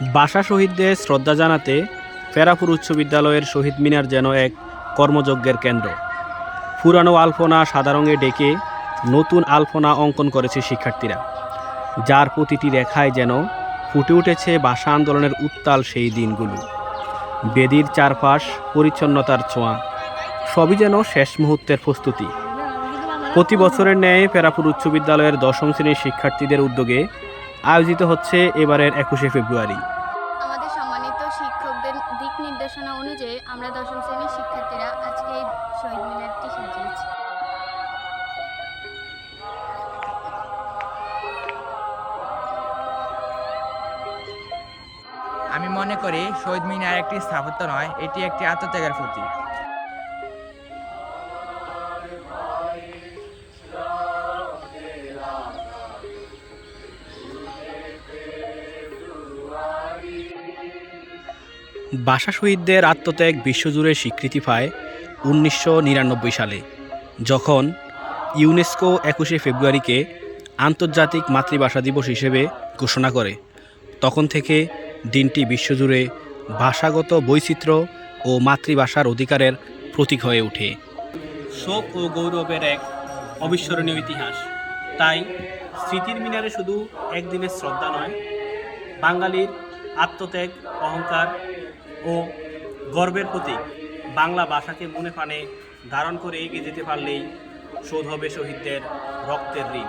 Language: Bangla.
বাসা শহীদদের শ্রদ্ধা জানাতে ফেরাপুর উচ্চ বিদ্যালয়ের শহীদ মিনার যেন এক কর্মযজ্ঞের কেন্দ্র। পুরানো আলপনা সাদা রঙে ডেকে নতুন আলপনা অঙ্কন করেছে শিক্ষার্থীরা, যার প্রতিটি রেখায় যেন ফুটে উঠেছে ভাষা আন্দোলনের উত্তাল সেই দিনগুলো। বেদির চারপাশ, পরিচ্ছন্নতার ছোঁয়া, সবই যেন শেষ মুহূর্তের প্রস্তুতি। প্রতি বছরের ন্যায় ফেরাপুর উচ্চ বিদ্যালয়ের দশম শ্রেণির শিক্ষার্থীদের উদ্যোগে আয়োজিত হচ্ছে এবারের একুশে ফেব্রুয়ারি। আমাদের সম্মানিত শিক্ষকদের দিক নির্দেশনা অনুযায়ী আমরা দশম শ্রেণির শিক্ষার্থীরা আজকে এই শহীদ মিনারটি সাজিয়েছি। আমি মনে করি শহীদ মিনার একটি স্থাপত্য নয় এটি একটি আত্মত্যাগের প্রতীক। ভাষা শহীদদের আত্মত্যাগ বিশ্বজুড়ে স্বীকৃতি পায় উনিশশো নিরানব্বই সালে, যখন ইউনেস্কো একুশে ফেব্রুয়ারিকে আন্তর্জাতিক মাতৃভাষা দিবস হিসেবে ঘোষণা করে। তখন থেকে দিনটি বিশ্বজুড়ে ভাষাগত বৈচিত্র্য ও মাতৃভাষার অধিকারের প্রতীক হয়ে ওঠে। শোক ও গৌরবের এক অবিস্মরণীয় ইতিহাস। তাই স্মৃতির মিনারে শুধু একদিনের শ্রদ্ধা নয়, বাঙালির আত্মত্যাগ, অহংকার ও গর্বের প্রতীক। বাংলা ভাষাকে মনে প্রাণে ধারণ করে এগিয়ে যেতে পারলেই শোধ হবে শহীদদের রক্তের ঋণ।